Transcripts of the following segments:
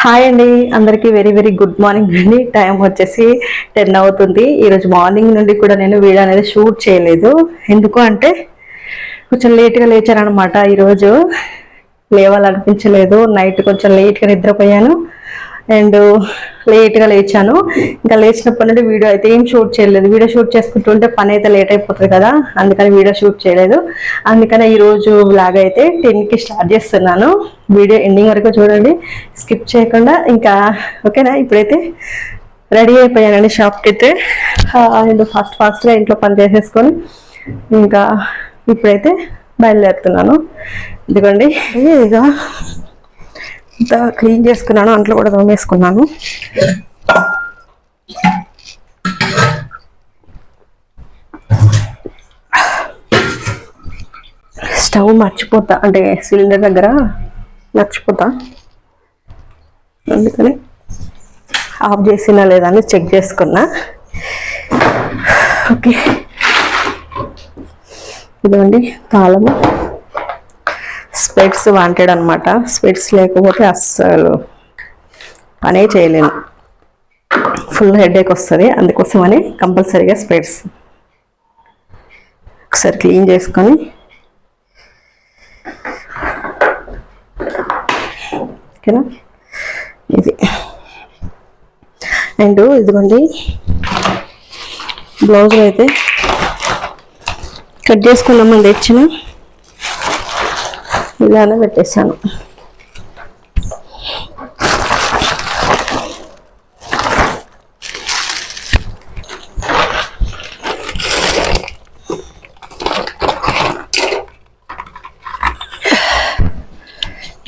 Hi అండి అందరికీ very very good morning అండి. టైం వచ్చేసి టెన్ అవుతుంది. ఈరోజు మార్నింగ్ నుండి కూడా నేను వీడియో అనేది షూట్ చేయలేదు. ఎందుకు అంటే కొంచెం లేట్గా లేచారనమాట ఈరోజు లేవాలనిపించలేదు. నైట్ కొంచెం లేట్గా నిద్రపోయాను. అండ్ లేట్గా లేచాను. ఇంకా లేచినప్పటి నుండి వీడియో అయితే ఏం షూట్ చేయలేదు. వీడియో షూట్ చేసుకుంటుంటే పని అయితే లేట్ అయిపోతుంది కదా అందుకని వీడియో షూట్ చేయలేదు. అందుకనే ఈరోజు బ్లాగ్ అయితే టెన్కి స్టార్ట్ చేస్తున్నాను. వీడియో ఎండింగ్ వరకు చూడండి స్కిప్ చేయకుండా. ఇంకా ఓకేనా? ఇప్పుడైతే రెడీ అయిపోయానండి షాప్కి అయితే. అండ్ ఫాస్ట్ ఫాస్ట్గా ఇంట్లో పని చేసేసుకొని ఇంకా ఇప్పుడైతే బయలుదేరుతున్నాను. ఎందుకండి ఇక అంతా క్లీన్ చేసుకున్నాను అంట్లో కూడా తోమేసుకున్నాను. స్టవ్ మర్చిపోతా అంటే సిలిండర్ దగ్గర మర్చిపోతా. అందుకని ఆఫ్ చేసినా లేదా అని చెక్ చేసుకున్నా. ఓకే. ఇదిగోండి తాళము. స్పెట్స్ వాంటెడ్ అనమాట స్పెట్స్ లేకపోతే అస్సలు పనే చేయలేను. ఫుల్ హెడేక్ వస్తుంది. అందుకోసమని కంపల్సరీగా స్పెట్స్ ఒకసారి క్లీన్ చేసుకొని ఓకేనా? ఇది. అండ్ ఇదిగోండి. బ్లౌజ్ అయితే కట్ చేసుకున్నామని తెచ్చిన. ఇలానే పెట్టేశాను.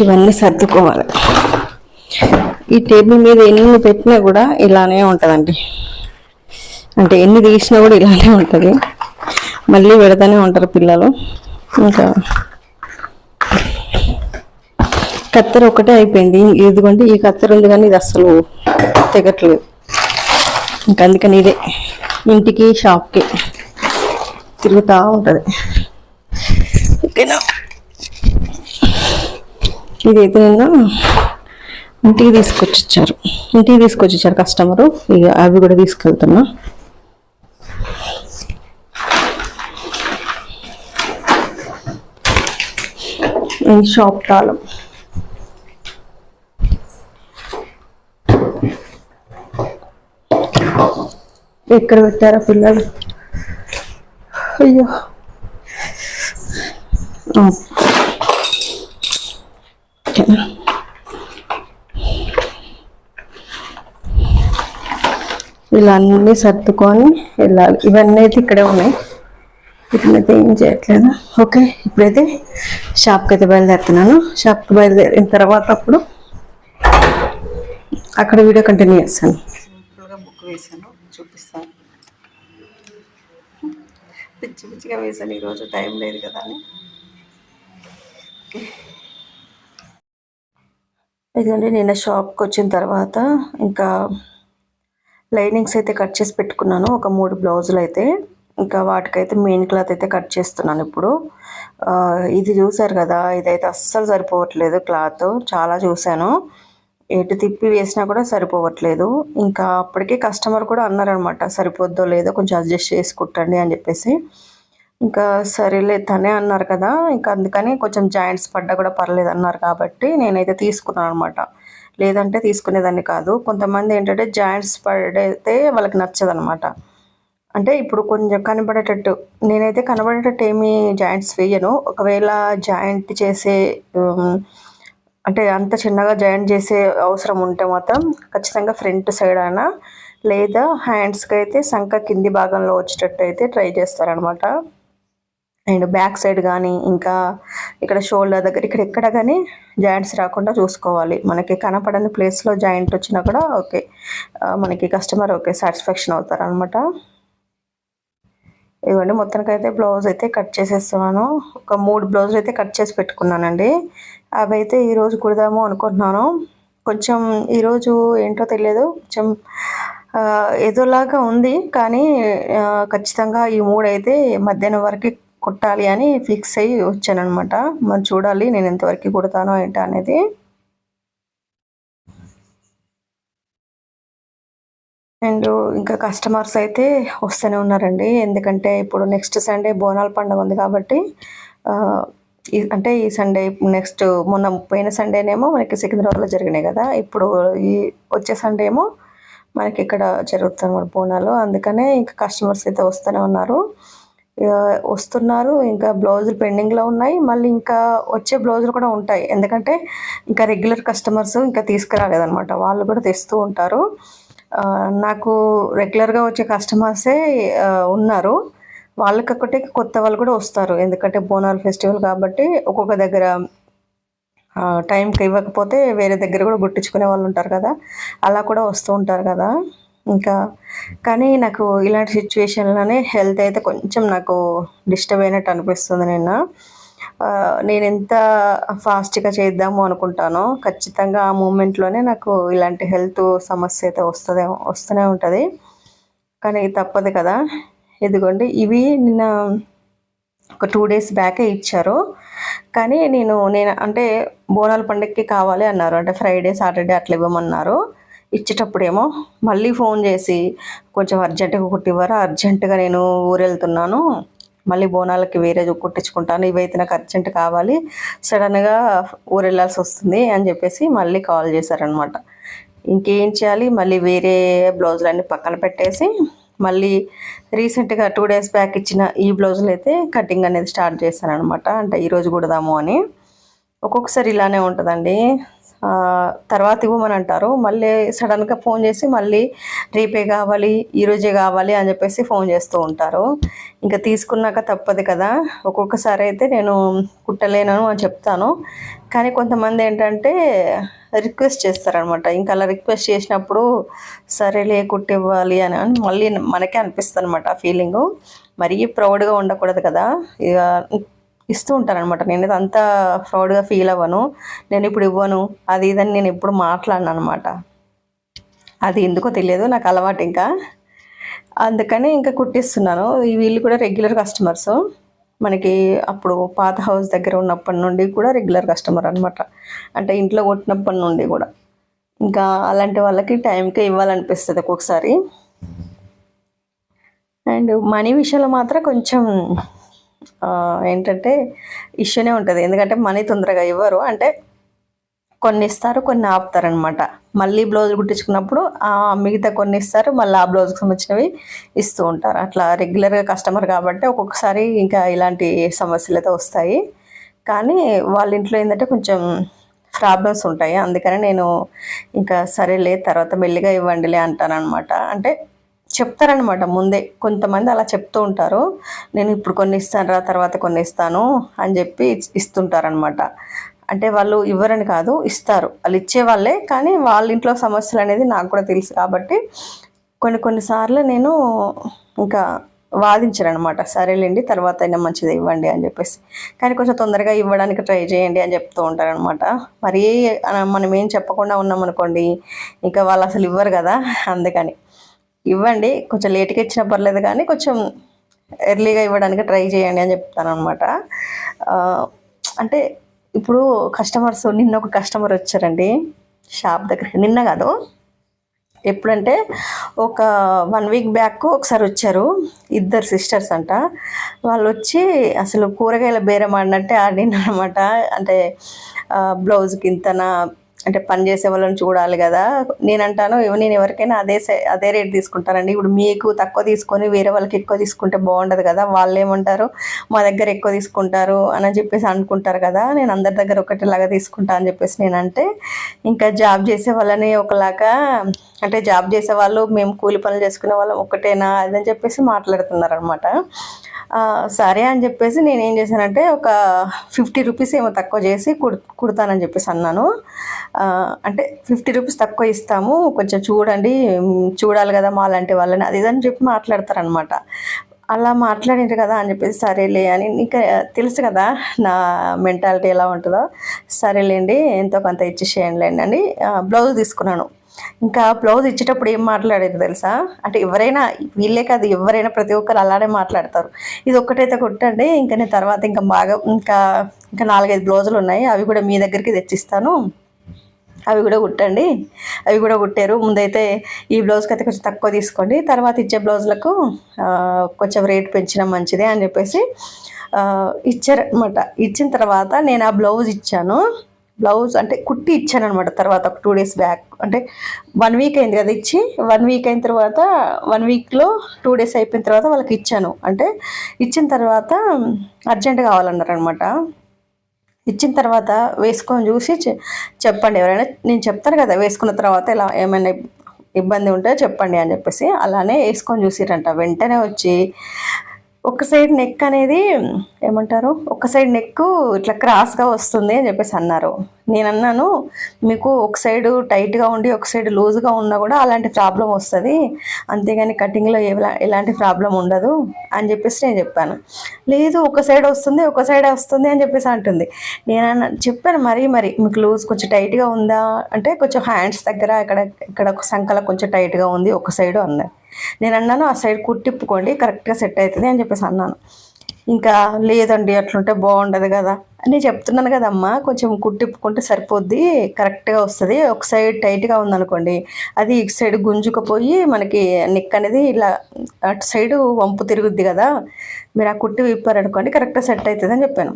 ఇవన్నీ సర్దుకోవాలి. ఈ టేబుల్ మీద ఎన్ని పెట్టినా కూడా ఇలానే ఉంటుందండి. అంటే ఎన్ని తీసినా కూడా ఇలానే ఉంటుంది. మళ్ళీ పెడతానే ఉంటారు పిల్లలు. ఇంకా కత్తెర ఒకటే అయిపోయింది. ఇదిగోండి ఈ కత్తెర ఉంది కానీ ఇది అస్సలు తెగట్లేదు. ఇంకా అందుకని ఇదే ఇంటికి షాప్కి తిరుగుతూ ఉంటుంది. ఓకేనా? ఇదైతే నిన్న ఇంటికి తీసుకొచ్చి ఇచ్చారు ఇంటికి తీసుకొచ్చి ఇచ్చారు కస్టమరు. ఇక అవి కూడా తీసుకెళ్తున్నా. షాప్ తాళం. ఎక్కడ పెట్టారా పిల్లలు? అయ్యో. ఇలా అన్నీ సర్దుకొని వెళ్ళాలి. ఇవన్నీ అయితే ఇక్కడే ఉన్నాయి. వీటినైతే ఏం చేయట్లేదు. ఓకే ఇప్పుడైతే షాప్కి అయితే బయలుదేరుతున్నాను. షాప్కి బయలుదేరిన తర్వాత అప్పుడు అక్కడ వీడియో కంటిన్యూ చేస్తాను. సింపుల్గా బుక్ వేసాను చూపిస్తాను పిచ్చి పిచ్చిగా వేసాను. ఈరోజు టైం లేదు కదా అని. ఇదండి నేను షాప్కి వచ్చిన తర్వాత ఇంకా లైనింగ్స్ అయితే కట్ చేసి పెట్టుకున్నాను. ఒక మూడు బ్లౌజులు అయితే. ఇంకా వాటికైతే మెయిన్ క్లాత్ అయితే కట్ చేస్తున్నాను ఇప్పుడు. ఇది చూసారు కదా ఇదైతే అస్సలు సరిపోవట్లేదు క్లాత్. చాలా చూశాను. ఎటు తిప్పి వేసినా కూడా సరిపోవట్లేదు. ఇంకా అప్పటికే కస్టమర్ కూడా అన్నారనమాట సరిపోద్దో లేదో కొంచెం అడ్జస్ట్ చేసుకుంటండి అని చెప్పేసి. ఇంకా సరేలే తనే అన్నారు కదా ఇంకా అందుకని కొంచెం జాయింట్స్ పడ్డా కూడా పర్లేదు అన్నారు కాబట్టి నేనైతే తీసుకున్నాను అనమాట లేదంటే తీసుకునేదాన్ని కాదు. కొంతమంది ఏంటంటే జాయింట్స్ పడితే వాళ్ళకి నచ్చదనమాట. అంటే ఇప్పుడు కొంచెం కనబడేటట్టు నేనైతే కనబడేటట్టు ఏమీ జాయింట్స్ వేయను. ఒకవేళ జాయింట్ చేసే అంటే అంత చిన్నగా జాయింట్ చేసే అవసరం ఉంటే మాత్రం ఖచ్చితంగా ఫ్రంట్ సైడ్ అయినా లేదా హ్యాండ్స్కి అయితే సంఖ కింది భాగంలో వచ్చేటట్టు అయితే ట్రై చేస్తారనమాట అండ్ బ్యాక్ సైడ్ కానీ ఇంకా ఇక్కడ షోల్డర్ దగ్గర ఇక్కడ ఎక్కడ కానీ జాయింట్స్ రాకుండా చూసుకోవాలి. మనకి కనపడని ప్లేస్లో జాయింట్ వచ్చినా కూడా ఓకే. మనకి కస్టమర్ ఓకే సాటిస్ఫాక్షన్ అవుతారు అనమాట ఇవ్వండి మొత్తానికి అయితే బ్లౌజ్ అయితే కట్ చేసేస్తున్నాను. ఒక మూడు బ్లౌజులు అయితే కట్ చేసి పెట్టుకున్నానండి. అవి అయితే ఈరోజు కుడదాము అనుకుంటున్నాను. కొంచెం ఈరోజు ఏంటో తెలియదు. కొంచెం ఏదోలాగా ఉంది. కానీ ఖచ్చితంగా ఈ మూడు అయితే మధ్యాహ్నం వరకు కుట్టాలి అని ఫిక్స్ అయ్యి వచ్చానమాట మరి చూడాలి నేను ఎంతవరకు కుడతానో ఏంటో అనేది. అండ్ ఇంకా కస్టమర్స్ అయితే వస్తూనే ఉన్నారండి. ఎందుకంటే ఇప్పుడు నెక్స్ట్ సండే బోనాల పండుగ ఉంది కాబట్టి ఈ అంటే ఈ సండే నెక్స్ట్ మొన్న పోయిన సండేనేమో మనకి సికింద్రాబాద్లో జరిగినాయి కదా. ఇప్పుడు ఈ వచ్చే సండే ఏమో మనకి ఇక్కడ జరుగుతుంది బోనాలు. అందుకనే ఇంకా కస్టమర్స్ అయితే వస్తూనే ఉన్నారు. ఇక వస్తున్నారు ఇంకా బ్లౌజులు పెండింగ్లో ఉన్నాయి. మళ్ళీ ఇంకా వచ్చే బ్లౌజులు కూడా ఉంటాయి. ఎందుకంటే ఇంకా రెగ్యులర్ కస్టమర్స్ ఇంకా తీసుకురాలేదనమాట వాళ్ళు కూడా తెస్తూ ఉంటారు. నాకు రెగ్యులర్గా వచ్చే కస్టమర్సే ఉన్నారు. వాళ్ళకొకటి కొత్త వాళ్ళు కూడా వస్తారు. ఎందుకంటే బోనాల ఫెస్టివల్ కాబట్టి ఒక్కొక్క దగ్గర టైంకి ఇవ్వకపోతే వేరే దగ్గర కూడా గుట్టించుకునే వాళ్ళు ఉంటారు కదా. అలా కూడా వస్తూ ఉంటారు కదా. ఇంకా కానీ నాకు ఇలాంటి సిచ్యువేషన్లోనే హెల్త్ అయితే కొంచెం నాకు డిస్టర్బ్ అయినట్టు అనిపిస్తుంది నిన్న. నేను ఎంత ఫాస్ట్గా చేద్దాము అనుకుంటానో ఖచ్చితంగా ఆ మూమెంట్లోనే నాకు ఇలాంటి హెల్త్ సమస్య అయితే వస్తుంది వస్తూనే ఉంటుంది. కానీ తప్పదు కదా. ఇదిగోండి ఇవి నిన్న ఒక టూ డేస్ బ్యాకే ఇచ్చారు. కానీ నేను నేను అంటే బోనాల పండగకి కావాలి అన్నారు. అంటే ఫ్రైడే సాటర్డే అట్లా ఇవ్వమన్నారు. ఇచ్చేటప్పుడేమో మళ్ళీ ఫోన్ చేసి కొంచెం అర్జెంటుగా కుట్టివ్వరా అర్జెంటుగా నేను ఊరు వెళ్తున్నాను మళ్ళీ బోనాలకి వేరే కుట్టించుకుంటాను ఇవైతే నాకు అర్జెంట్ కావాలి సడన్గా ఊరు వెళ్ళాల్సి వస్తుంది అని చెప్పేసి మళ్ళీ కాల్ చేశారనమాట ఇంకేం చేయాలి? మళ్ళీ వేరే బ్లౌజులన్నీ పక్కన పెట్టేసి మళ్ళీ రీసెంట్గా టూ డేస్ బ్యాక్ ఇచ్చిన ఈ బ్లౌజులు అయితే కటింగ్ అనేది స్టార్ట్ చేశాను అనమాట అంటే ఈరోజు కుడదాము అని. ఒక్కొక్కసారి ఇలానే ఉంటుందండి. తర్వాత ఇవ్వమని అంటారు మళ్ళీ సడన్గా ఫోన్ చేసి మళ్ళీ రేపే కావాలి ఈరోజే కావాలి అని చెప్పేసి ఫోన్ చేస్తూ ఉంటారు. ఇంకా తీసుకున్నాక తప్పదు కదా. ఒక్కొక్కసారి అయితే నేను కుట్టలేను అని చెప్తాను. కానీ కొంతమంది ఏంటంటే రిక్వెస్ట్ చేస్తారనమాట. ఇంకా అలా రిక్వెస్ట్ చేసినప్పుడు సరేలే కుట్టివ్వాలి అని అని మళ్ళీ మనకే అనిపిస్తుంది అనమాట ఆ ఫీలింగు. మరీ ప్రౌడ్గా ఉండకూడదు కదా. ఇక ఇస్తూ ఉంటారనమాట అనమాట నేను ఇది అంత ఫ్రౌడ్గా ఫీల్ అవ్వను. నేను ఇప్పుడు ఇవ్వను. అది ఇదని నేను ఎప్పుడు మాట్లాడను అనమాట అది ఎందుకో తెలియదు. నాకు అలవాటు ఇంకా. అందుకని ఇంకా కుట్టిస్తున్నాను. వీళ్ళు కూడా రెగ్యులర్ కస్టమర్స్. మనకి అప్పుడు పాత హౌస్ దగ్గర ఉన్నప్పటి నుండి కూడా రెగ్యులర్ కస్టమర్ అనమాట అంటే ఇంట్లో కొట్టినప్పటి నుండి కూడా. ఇంకా అలాంటి వాళ్ళకి టైంకే ఇవ్వాలనిపిస్తుంది ఒక్కొక్కసారి. అండ్ మనీ విషయంలో మాత్రం కొంచెం ఏంటంటే ఇష్యూనే ఉంటుంది. ఎందుకంటే మనీ తొందరగా ఇవ్వరు. అంటే కొన్ని ఇస్తారు కొన్ని ఆపుతారనమాట మళ్ళీ బ్లౌజ్ కుట్టించుకున్నప్పుడు ఆ మిగతా కొన్ని ఇస్తారు మళ్ళీ ఆ బ్లౌజ్కి సంబంధించినవి ఇస్తూ ఉంటారు. అట్లా రెగ్యులర్గా కస్టమర్ కాబట్టి ఒక్కొక్కసారి ఇంకా ఇలాంటి సమస్యలు అయితే వస్తాయి. కానీ వాళ్ళ ఇంట్లో ఏంటంటే కొంచెం ప్రాబ్లమ్స్ ఉంటాయి. అందుకని నేను ఇంకా సరేలే తర్వాత మెల్లిగా ఇవ్వండిలే అంటానన్నమాట. అంటే చెప్తారనమాట ముందే. కొంతమంది అలా చెప్తూ ఉంటారు. నేను ఇప్పుడు కొన్ని ఇస్తాను రా తర్వాత కొన్ని ఇస్తాను అని చెప్పి ఇస్తుంటారనమాట అంటే వాళ్ళు ఇవ్వరని కాదు ఇస్తారు. వాళ్ళు ఇచ్చే వాళ్ళే కానీ వాళ్ళ ఇంట్లో సమస్యలు అనేది నాకు కూడా తెలుసు కాబట్టి కొన్ని కొన్నిసార్లు నేను ఇంకా వాదించారనమాట సరేలేండి తర్వాత అయినా మంచిది ఇవ్వండి అని చెప్పేసి. కానీ కొంచెం తొందరగా ఇవ్వడానికి ట్రై చేయండి అని చెప్తూ ఉంటారనమాట మరీ మనం ఏం చెప్పకుండా ఉన్నామనుకోండి ఇంకా వాళ్ళు అసలు ఇవ్వరు కదా అందుకని. ఇవ్వండి. కొంచెం లేట్గా ఇచ్చినా పర్లేదు కానీ కొంచెం ఎర్లీగా ఇవ్వడానికి ట్రై చేయండి అని చెప్తాను అనమాట అంటే ఇప్పుడు కస్టమర్స్ నిన్న ఒక కస్టమర్ వచ్చారండి షాప్ దగ్గర నిన్న కాదు. ఎప్పుడంటే ఒక వన్ వీక్ బ్యాక్ ఒకసారి వచ్చారు. ఇద్దరు సిస్టర్స్ అంట. వాళ్ళు వచ్చి అసలు కూరగాయల బేరం ఆడినట్టే ఆడినమాట అంటే బ్లౌజ్కి ఇంతనా అంటే పని చేసే వాళ్ళని చూడాలి కదా. నేను అంటాను నేను ఎవరికైనా అదే అదే రేట్ తీసుకుంటానండి. ఇప్పుడు మీకు తక్కువ తీసుకొని వేరే వాళ్ళకి ఎక్కువ తీసుకుంటే బాగుండదు కదా. వాళ్ళు ఏమంటారు మా దగ్గర ఎక్కువ తీసుకుంటారు అని చెప్పేసి అనుకుంటారు కదా. నేను అందరి దగ్గర ఒకటిలాగా తీసుకుంటా అని చెప్పేసి నేను అంటే ఇంకా జాబ్ చేసే వాళ్ళని ఒకలాగా అంటే జాబ్ చేసే వాళ్ళు మేము కూలి పనులు చేసుకునే వాళ్ళం ఒకటేనా అదని చెప్పేసి మాట్లాడుతున్నారు అనమాట సరే అని చెప్పేసి నేను ఏం చేశానంటే ఒక ఫిఫ్టీ రూపీస్ ఏమో తక్కువ చేసి కుడు కుడతానని చెప్పేసి అన్నాను. అంటే ఫిఫ్టీ రూపీస్ తక్కువ ఇస్తాము కొంచెం చూడండి చూడాలి కదా మా లాంటి వాళ్ళని అది ఇది అని చెప్పి మాట్లాడతారనమాట అలా మాట్లాడిండ్రు కదా అని చెప్పేసి సరేలే అని ఇంకా తెలుసు కదా నా మెంటాలిటీ ఎలా ఉంటుందో. సరేలేండి ఎంతో కొంత ఇచ్చేసేయండిలేండి అని అండి బ్లౌజ్ తీసుకున్నాను. ఇంకా బ్లౌజ్ ఇచ్చేటప్పుడు ఏం మాట్లాడేది తెలుసా? అంటే ఎవరైనా వీళ్ళే కాదు ఎవరైనా ప్రతి ఒక్కరు అలానే మాట్లాడతారు. ఇది ఒక్కటైతే కొట్టండి ఇంకా నేను తర్వాత ఇంకా బాగా ఇంకా ఇంకా నాలుగైదు బ్లౌజులు ఉన్నాయి అవి కూడా మీ దగ్గరికి తెచ్చిస్తాను. అవి కూడా కుట్టండి. అవి కూడా కుట్టారు. ముందైతే ఈ బ్లౌజ్కి అయితే కొంచెం తక్కువ తీసుకోండి. తర్వాత ఇచ్చే బ్లౌజులకు కొంచెం రేట్ పెంచినా మంచిదే అని చెప్పేసి ఇచ్చారనమాట ఇచ్చిన తర్వాత నేను ఆ బ్లౌజ్ ఇచ్చాను. బ్లౌజ్ అంటే కుట్టి ఇచ్చాను అనమాట తర్వాత ఒక టూ డేస్ బ్యాక్ అంటే వన్ వీక్ అయింది కదా ఇచ్చి వన్ వీక్ అయిన తర్వాత వన్ వీక్లో టూ డేస్ అయిపోయిన తర్వాత వాళ్ళకి ఇచ్చాను. అంటే ఇచ్చిన తర్వాత అర్జెంట్ కావాలన్నారనమాట ఇచ్చిన తర్వాత వేసుకొని చూసి చె- చెప్పండి ఎవరైనా నేను చెప్తాను కదా వేసుకున్న తర్వాత ఇలా ఏమైనా ఇబ్బంది ఉంటే చెప్పండి అని చెప్పేసి అలానే వేసుకొని చూసిరంట. వెంటనే వచ్చి ఒక సైడ్ నెక్ అనేది ఏమంటారు? ఒక సైడ్ నెక్ ఇట్లా క్రాస్గా వస్తుంది అని చెప్పేసి అన్నారు. నేను అన్నాను మీకు ఒక సైడ్ టైట్గా ఉండి ఒక సైడ్ లూజ్గా ఉన్నా కూడా అలాంటి ప్రాబ్లం వస్తుంది. అంతేగాని కటింగ్లో ఎలాంటి ప్రాబ్లం ఉండదు. అని చెప్పేసి నేను చెప్పాను. లేదు ఒక సైడ్ వస్తుంది ఒక సైడ్ వస్తుంది అని చెప్పేసి అంటుంది. నేను అన్న చెప్పాను మరీ మరి మీకు లూజ్ కొంచెం టైట్గా ఉందా? అంటే కొంచెం హ్యాండ్స్ దగ్గర ఇక్కడ ఇక్కడ ఒక సంకల కొంచెం టైట్గా ఉంది ఒక సైడ్ అన్నది నేను అన్నాను ఆ సైడ్ కుట్టిప్పుకోండి కరెక్ట్గా సెట్ అవుతుంది అని చెప్పేసి అన్నాను. ఇంకా లేదండి అట్లుంటే బాగుండదు కదా నేను చెప్తున్నాను కదమ్మా. కొంచెం కుట్టిప్పుకుంటే సరిపోద్ది కరెక్ట్గా వస్తుంది. ఒక సైడ్ టైట్గా ఉందనుకోండి అది ఇటు సైడ్ గుంజుకుపోయి మనకి నిక్ అనేది ఇలా అటు సైడ్ వంపు తిరుగుద్ది కదా. మీరు ఆ కుట్టి విప్పారనుకోండి కరెక్ట్గా సెట్ అవుతుంది అని చెప్పాను.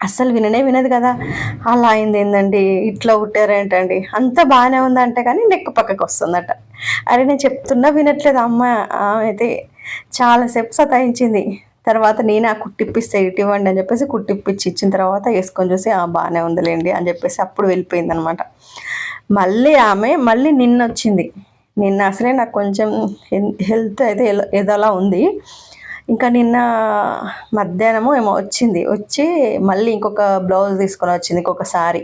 అస్సలు విననే వినదు కదా. అలా అయింది ఏంటండి ఇట్లా పుట్టారేంటండి అంత బాగానే ఉందంటే కానీ నెక్కు పక్కకు వస్తుందట. అరే నేను చెప్తున్నా వినట్లేదు అమ్మ. ఆమె అయితే చాలాసేపు సతాయించింది. తర్వాత నేను ఆ కుట్టిప్పిస్తే ఇటు ఇవ్వండి అని చెప్పేసి కుట్టిప్పించి ఇచ్చిన తర్వాత వేసుకొని చూసి ఆ బాగానే ఉందిలేండి అని చెప్పేసి అప్పుడు వెళ్ళిపోయింది అనమాట మళ్ళీ ఆమె మళ్ళీ నిన్న వచ్చింది నిన్న అసలే నాకు కొంచెం హెల్త్ అయితే ఏదోలా ఉంది. ఇంకా నిన్న మధ్యాహ్నము ఏమో వచ్చింది. వచ్చి మళ్ళీ ఇంకొక బ్లౌజ్ తీసుకొని వచ్చింది ఇంకొక సారీ.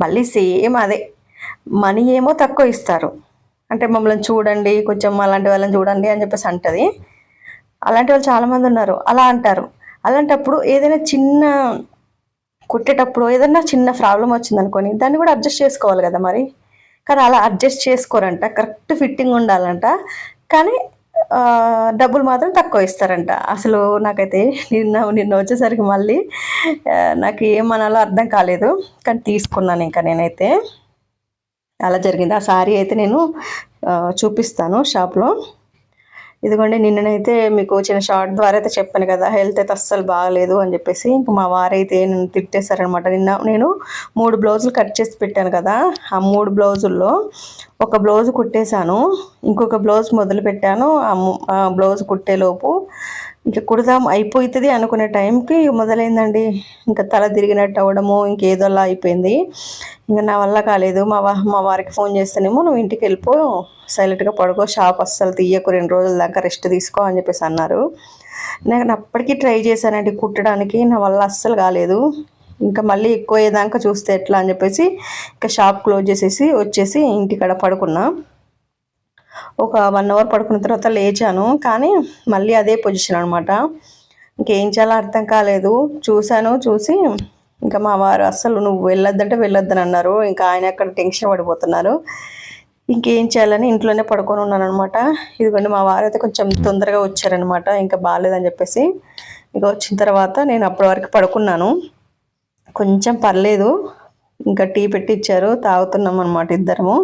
మళ్ళీ సేమ్ అదే. మనీ ఏమో తక్కువ ఇస్తారు. అంటే మమ్మల్ని చూడండి కొంచెం అలాంటి వాళ్ళని చూడండి అని చెప్పేసి అంటది. అలాంటి వాళ్ళు చాలామంది ఉన్నారు. అలా అంటారు. అలాంటప్పుడు ఏదైనా చిన్న కుట్టేటప్పుడు ఏదైనా చిన్న ప్రాబ్లం వచ్చింది అనుకోని దాన్ని కూడా అడ్జస్ట్ చేసుకోవాలి కదా మరి. కానీ అలా అడ్జస్ట్ చేసుకోరంట. కరెక్ట్ ఫిట్టింగ్ ఉండాలంట. కానీ డబ్బులు మాత్రం తక్కువ ఇస్తారంట. అసలు నాకైతే నిన్న నిన్న వచ్చేసరికి మళ్ళీ నాకు ఏమనాలో అర్థం కాలేదు. కానీ తీసుకున్నాను ఇంకా నేనైతే. అలా జరిగింది. ఆ సారీ అయితే నేను చూపిస్తాను షాప్లో. ఇదిగోండి నిన్ననైతే మీకు చిన్న షార్ట్ ద్వారా అయితే చెప్పాను కదా హెల్త్ అయితే అస్సలు బాగాలేదు అని చెప్పేసి ఇంక మా వారైతే నన్ను తిట్టేశారనమాట. నిన్న నేను మూడు బ్లౌజులు కట్ చేసి పెట్టాను కదా ఆ మూడు బ్లౌజుల్లో ఒక బ్లౌజ్ కుట్టేశాను ఇంకొక బ్లౌజ్ మొదలు పెట్టాను ఆ బ్లౌజ్ కుట్టేలోపు ఇంకా కుడదాం అయిపోతుంది అనుకునే టైంకి మొదలైందండి. ఇంకా తల తిరిగినట్టు అవ్వడము ఇంకేదోలా అయిపోయింది. ఇంకా నా వల్ల కాలేదు. మా వా మా వారికి ఫోన్ చేస్తేనేమో నువ్వు ఇంటికి వెళ్ళిపో సైలెంట్గా పడుకో షాప్ అస్సలు తీయకు రెండు రోజుల దాకా రెస్ట్ తీసుకో అని చెప్పేసి అన్నారు. నేను అప్పటికీ ట్రై చేశానండి కుట్టడానికి నా వల్ల అస్సలు కాలేదు. ఇంకా మళ్ళీ ఎక్కువ అయ్యేదాకా చూస్తే ఎట్లా అని చెప్పేసి ఇంకా షాప్ క్లోజ్ చేసేసి వచ్చేసి ఇంటికాడ పడుకున్నా. ఒక వన్ అవర్ పడుకున్న తర్వాత లేచాను. కానీ మళ్ళీ అదే పొజిషన్ అనమాట ఇంకేం చేయాలో అర్థం కాలేదు. చూశాను చూసి ఇంకా మా వారు అస్సలు నువ్వు వెళ్ళొద్దంటే వెళ్ళొద్దని అన్నారు. ఇంకా ఆయన అక్కడ టెన్షన్ పడిపోతున్నారు. ఇంకేం చేయాలని ఇంట్లోనే పడుకొని ఉన్నాను అనమాట ఇదిగోండి మా వారు అయితే కొంచెం తొందరగా వచ్చారనమాట ఇంకా బాగాలేదని చెప్పేసి ఇంకా వచ్చిన తర్వాత నేను అప్పటి వరకు పడుకున్నాను. కొంచెం పర్లేదు. ఇంకా టీ పెట్టి ఇచ్చారు తాగుతున్నాం అనమాట ఇద్దరము.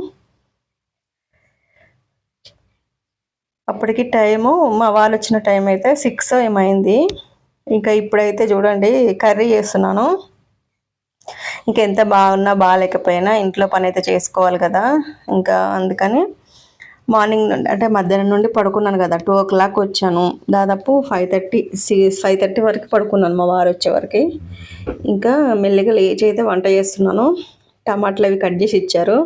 అప్పటికి టైము మా వాళ్ళు వచ్చిన టైం అయితే సిక్స్ ఏమైంది. ఇంకా ఇప్పుడైతే చూడండి కర్రీ చేస్తున్నాను. ఇంకా ఎంత బాగున్నా బాగాలేకపోయినా ఇంట్లో పని అయితే చేసుకోవాలి కదా. ఇంకా అందుకని మార్నింగ్ నుండి అంటే మధ్యాహ్నం నుండి పడుకున్నాను కదా. టూ ఓ క్లాక్ వచ్చాను. దాదాపు ఫైవ్ థర్టీ ఫైవ్ థర్టీ వరకు పడుకున్నాను మా వారు వచ్చే వరకు. ఇంకా మెల్లిగా లేచి అయితే వంట చేస్తున్నాను. టమాటాలు అవి కట్ చేసి ఇచ్చారు.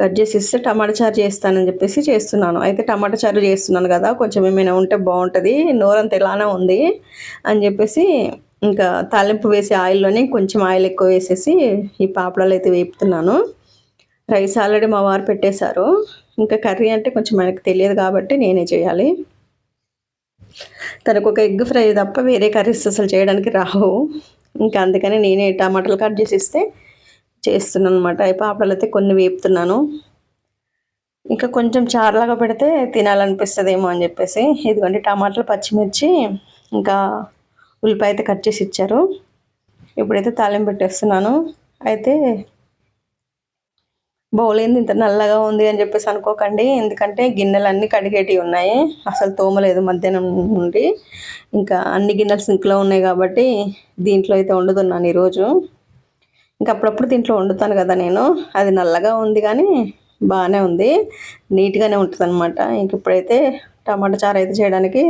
కట్ చేసి ఇస్తే టమాటా చారు చేస్తానని చెప్పేసి చేస్తున్నాను. అయితే టమాటా చారు చేస్తున్నాను కదా కొంచెం ఏమైనా ఉంటే బాగుంటుంది నోరంత ఇలానే ఉంది అని చెప్పేసి ఇంకా తాలింపు వేసే ఆయిల్లోనే కొంచెం ఆయిల్ ఎక్కువ వేసేసి ఈ పాపడాలు అయితే వేపుతున్నాను. రైస్ ఆల్రెడీ మా వారు పెట్టేశారు. ఇంకా కర్రీ అంటే కొంచెం మనకు తెలియదు కాబట్టి నేనే చేయాలి. తనకు ఒక ఎగ్ ఫ్రై తప్ప వేరే కర్రీస్ అసలు చేయడానికి రావు. ఇంకా అందుకని నేనే టమాటాలు కట్ చేసి ఇస్తే చేస్తున్నాను అనమాట ఈ పాపడాలు అయితే కొన్ని వేపుతున్నాను. ఇంకా కొంచెం చారులాగా పెడితే తినాలనిపిస్తుందేమో అని చెప్పేసి. ఇదిగోండి టమాటాలు పచ్చిమిర్చి ఇంకా ఉల్లిపాయ అయితే కట్ చేసి ఇచ్చారు. ఇప్పుడైతే తాలింపు పెట్టేస్తున్నాను. అయితే బౌలేంది ఇంత నల్లగా ఉంది అని చెప్పేసి అనుకోకండి. ఎందుకంటే గిన్నెలన్నీ కడిగేటివి ఉన్నాయి. అసలు తోమలేదు మధ్యాహ్నం నుండి. ఇంకా అన్ని గిన్నెలు సింక్లో ఉన్నాయి కాబట్టి దీంట్లో అయితే వండుతున్నాను ఈరోజు. ఇంకా అప్పుడప్పుడు దీంట్లో వండుతాను కదా నేను. అది నల్లగా ఉంది కానీ బాగానే ఉంది. నీట్గానే ఉంటుంది అనమాట ఇంక ఇప్పుడైతే టమాటా చారు అయితే చేయడానికి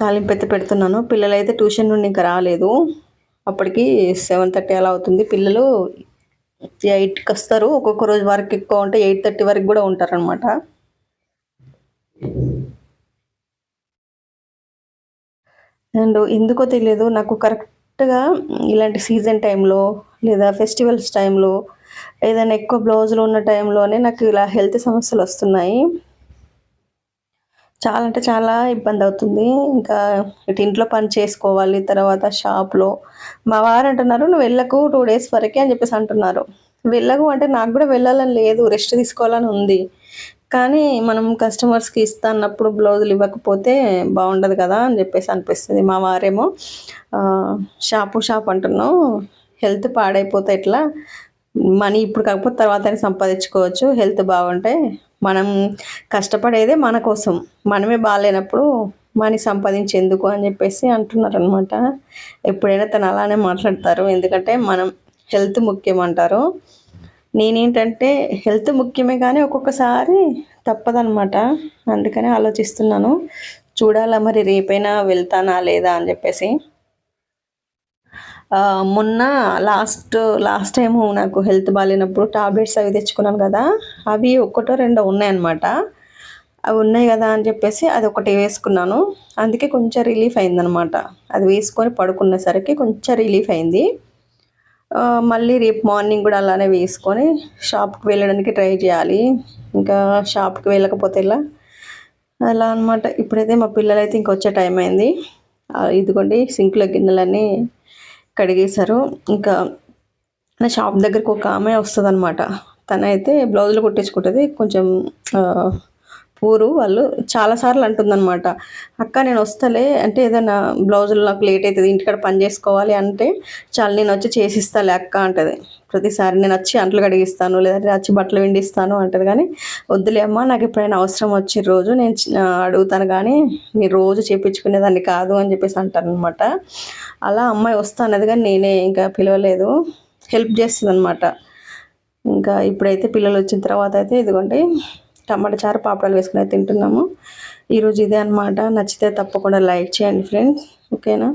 తాలింపు అయితే పెడుతున్నాను. పిల్లలు అయితే ట్యూషన్ నుండి ఇంకా రాలేదు. అప్పటికి సెవెన్ థర్టీ అలా అవుతుంది. పిల్లలు ఎయిట్కి వస్తారు. ఒక్కొక్క రోజు వరకు ఎక్కువ ఉంటే ఎయిట్ థర్టీ వరకు కూడా ఉంటారనమాట అండ్ ఎందుకో తెలియదు. నాకు కరెక్ట్ కరెక్ట్గా ఇలాంటి సీజన్ టైంలో లేదా ఫెస్టివల్స్ టైంలో ఏదైనా ఎక్కువ బ్లౌజులు ఉన్న టైంలోనే నాకు ఇలా హెల్త్ సమస్యలు వస్తున్నాయి. చాలా అంటే చాలా ఇబ్బంది అవుతుంది. ఇంకా ఇటు ఇంట్లో పని చేసుకోవాలి తర్వాత షాప్లో. మా వారు అంటున్నారు నువ్వు వెళ్ళకు టూ డేస్ వరకే అని చెప్పేసి అంటున్నారు. వెళ్ళకు అంటే నాకు కూడా వెళ్ళాలని లేదు రెస్ట్ తీసుకోవాలని ఉంది. కానీ మనం కస్టమర్స్కి ఇస్తా అన్నప్పుడు బ్లౌజులు ఇవ్వకపోతే బాగుండదు కదా అని చెప్పేసి అనిపిస్తుంది మా వారేమో షాపు షాప్ అంటున్నాం హెల్త్ పాడైపోతే ఇట్లా మనీ ఇప్పుడు కాకపోతే తర్వాత సంపాదించుకోవచ్చు హెల్త్ బాగుంటే మనం కష్టపడేదే మన కోసం మనమే బాగాలేనప్పుడు మనీ సంపాదించేందుకు అని చెప్పేసి అంటున్నారు అనమాట ఎప్పుడైనా తను అలానే మాట్లాడతారు ఎందుకంటే మనం హెల్త్ ముఖ్యం అంటారు. నేనేంటంటే హెల్త్ ముఖ్యమే కానీ ఒక్కొక్కసారి తప్పదనమాట అందుకని ఆలోచిస్తున్నాను. చూడాలా మరి రేపైనా వెళ్తానా లేదా అని చెప్పేసి. మొన్న లాస్ట్ లాస్ట్ టైం నాకు హెల్త్ బాగాలేనప్పుడు టాబ్లెట్స్ అవి తెచ్చుకున్నాను కదా. అవి ఒక్కటో రెండో ఉన్నాయన్నమాట. అవి ఉన్నాయి కదా అని చెప్పేసి అది ఒకటి వేసుకున్నాను. అందుకే కొంచెం రిలీఫ్ అయిందనమాట అది వేసుకొని పడుకునేసరికి కొంచెం రిలీఫ్ అయింది. మళ్ళీ రేపు మార్నింగ్ కూడా అలానే వేసుకొని షాప్కి వెళ్ళడానికి ట్రై చేయాలి. ఇంకా షాప్కి వెళ్ళకపోతే ఇలా అలా అనమాట ఇప్పుడైతే మా పిల్లలు అయితే ఇంకొచ్చే టైం అయింది. ఇదిగోండి సింక్లో గిన్నెలన్నీ కడిగేశారు. ఇంకా నా షాప్ దగ్గరకు ఒక ఆమె వస్తుంది అనమాట తనైతే బ్లౌజులు కుట్టించుకుంటుంది. కొంచెం పూరు వాళ్ళు చాలాసార్లు అంటుందన్నమాట అక్క నేను వస్తలే అంటే ఏదైనా బ్లౌజులు నాకు లేట్ అవుతుంది ఇంటికాడ పని చేసుకోవాలి అంటే చాలా నేను వచ్చి చేసిస్తాలే అక్క అంటది. ప్రతిసారి నేను వచ్చి అంట్లు కడిగిస్తాను లేదంటే వచ్చి బట్టలు విండిస్తాను అంటది. కానీ వద్దులే అమ్మ నాకు ఎప్పుడైనా అవసరం వచ్చే రోజు నేను అడుగుతాను కానీ మీరు రోజు చేయించుకునేదాన్ని కాదు అని చెప్పేసి అంటారనమాట అలా అమ్మాయి వస్తా అన్నది కానీ నేనే ఇంకా పిలవలేదు. హెల్ప్ చేస్తుంది అనమాట ఇంకా ఇప్పుడైతే పిల్లలు వచ్చిన తర్వాత అయితే ఇదిగోండి టమాటా చారు పాపడాలు వేసుకుని తింటున్నాము. ఈరోజు ఇదే అనమాట నచ్చితే తప్పకుండా లైక్ చేయండి ఫ్రెండ్స్. ఓకేనా?